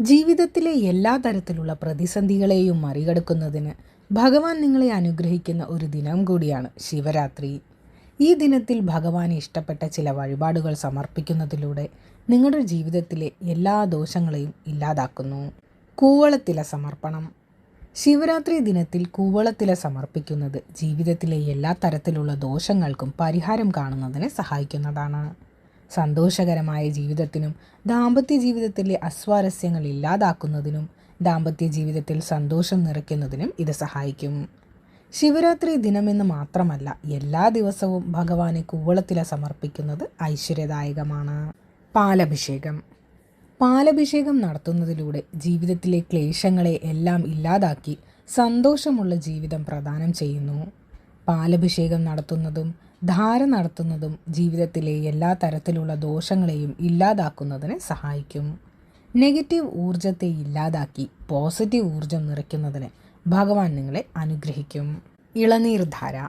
ജീവിതത്തിലെ എല്ലാ തരത്തിലുള്ള പ്രതിസന്ധികളെയും മറികടക്കുന്നതിന് ഭഗവാൻ നിങ്ങളെ അനുഗ്രഹിക്കുന്ന ഒരു ദിനം കൂടിയാണ് ശിവരാത്രി. ഈ ദിനത്തിൽ ഭഗവാൻ ഇഷ്ടപ്പെട്ട ചില വഴിപാടുകൾ സമർപ്പിക്കുന്നതിലൂടെ നിങ്ങളുടെ ജീവിതത്തിലെ എല്ലാ ദോഷങ്ങളെയും ഇല്ലാതാക്കുന്നു. കൂവളത്തില സമർപ്പണം. ശിവരാത്രി ദിനത്തിൽ കൂവളത്തില സമർപ്പിക്കുന്നത് ജീവിതത്തിലെ എല്ലാ തരത്തിലുള്ള ദോഷങ്ങൾക്കും പരിഹാരം കാണുന്നതിന് സഹായിക്കുന്നതാണ്. സന്തോഷകരമായ ജീവിതത്തിനും ദാമ്പത്യ ജീവിതത്തിലെ അസ്വാരസ്യങ്ങൾ ഇല്ലാതാക്കുന്നതിനും ദാമ്പത്യ ജീവിതത്തിൽ സന്തോഷം നിറയ്ക്കുന്നതിനും ഇത് സഹായിക്കും. ശിവരാത്രി ദിനമെന്ന് മാത്രമല്ല എല്ലാ ദിവസവും ഭഗവാനെ കൂവളത്തില സമർപ്പിക്കുന്നത് ഐശ്വര്യദായകമാണ്. പാലഭിഷേകം. പാലഭിഷേകം നടത്തുന്നതിലൂടെ ജീവിതത്തിലെ ക്ലേശങ്ങളെ എല്ലാം ഇല്ലാതാക്കി സന്തോഷമുള്ള ജീവിതം പ്രദാനം ചെയ്യുന്നു. പാലഭിഷേകം നടത്തുന്നതും ധാര നടത്തുന്നതും ജീവിതത്തിലെ എല്ലാ തരത്തിലുള്ള ദോഷങ്ങളെയും ഇല്ലാതാക്കുന്നതിന് സഹായിക്കും. നെഗറ്റീവ് ഊർജത്തെ ഇല്ലാതാക്കി പോസിറ്റീവ് ഊർജം നിറയ്ക്കുന്നതിന് ഭഗവാൻ നിങ്ങളെ അനുഗ്രഹിക്കും. ഇളനീർ ധാര.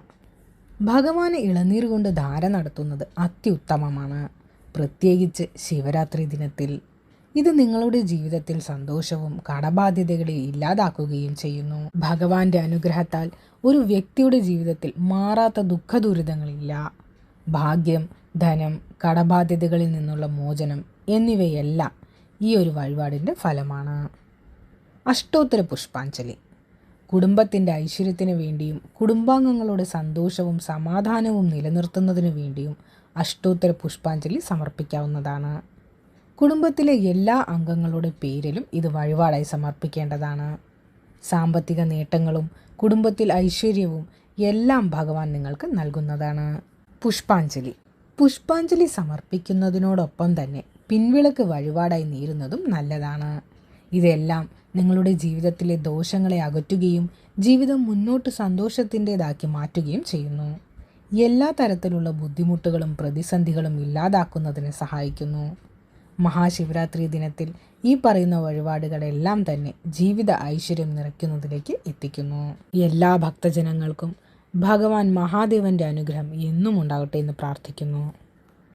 ഭഗവാന് ഇളനീർ കൊണ്ട് ധാര നടത്തുന്നത് അത്യുത്തമമാണ്. പ്രത്യേകിച്ച് ശിവരാത്രി ദിനത്തിൽ ഇത് നിങ്ങളുടെ ജീവിതത്തിൽ സന്തോഷവും കടബാധ്യതകളെ ഇല്ലാതാക്കുകയും ചെയ്യുന്നു. ഭഗവാന്റെ അനുഗ്രഹത്താൽ ഒരു വ്യക്തിയുടെ ജീവിതത്തിൽ മാറാത്ത ദുഃഖദുരിതങ്ങളില്ല. ഭാഗ്യം ധനം കടബാധ്യതകളിൽ നിന്നുള്ള മോചനം എന്നിവയെല്ലാം ഈ ഒരു വഴിപാടിന്റെ ഫലമാണ്. അഷ്ടോത്തര പുഷ്പാഞ്ജലി. കുടുംബത്തിന്റെ ഐശ്വര്യത്തിന് വേണ്ടിയും കുടുംബാംഗങ്ങളുടെ സന്തോഷവും സമാധാനവും നിലനിർത്തുന്നതിനു വേണ്ടിയും അഷ്ടോത്തര പുഷ്പാഞ്ജലി സമർപ്പിക്കാവുന്നതാണ്. കുടുംബത്തിലെ എല്ലാ അംഗങ്ങളുടെ പേരിലും ഇത് വഴിപാടായി സമർപ്പിക്കേണ്ടതാണ്. സാമ്പത്തിക നേട്ടങ്ങളും കുടുംബത്തിൽ ഐശ്വര്യവും എല്ലാം ഭഗവാൻ നിങ്ങൾക്ക് നൽകുന്നതാണ്. പുഷ്പാഞ്ജലി. പുഷ്പാഞ്ജലി സമർപ്പിക്കുന്നതിനോടൊപ്പം തന്നെ പിൻവിളക്ക് വഴിപാടായി നേരുന്നതും നല്ലതാണ്. ഇതെല്ലാം നിങ്ങളുടെ ജീവിതത്തിലെ ദോഷങ്ങളെ അകറ്റുകയും ജീവിതം മുന്നോട്ട് സന്തോഷത്തിന്റെതാക്കി മാറ്റുകയും ചെയ്യുന്നു. എല്ലാ തരത്തിലുള്ള ബുദ്ധിമുട്ടുകളും പ്രതിസന്ധികളും ഇല്ലാതാക്കുന്നതിന് സഹായിക്കുന്നു. മഹാശിവരാത്രി ദിനത്തിൽ ഈ പറയുന്ന വഴിപാടുകളെല്ലാം തന്നെ ജീവിത ഐശ്വര്യം നിറയ്ക്കുന്നതിലേക്ക് എത്തിക്കുന്നു. എല്ലാ ഭക്തജനങ്ങൾക്കും ഭഗവാൻ മഹാദേവന്റെ അനുഗ്രഹം എന്നും ഉണ്ടാകട്ടെ എന്ന് പ്രാർത്ഥിക്കുന്നു.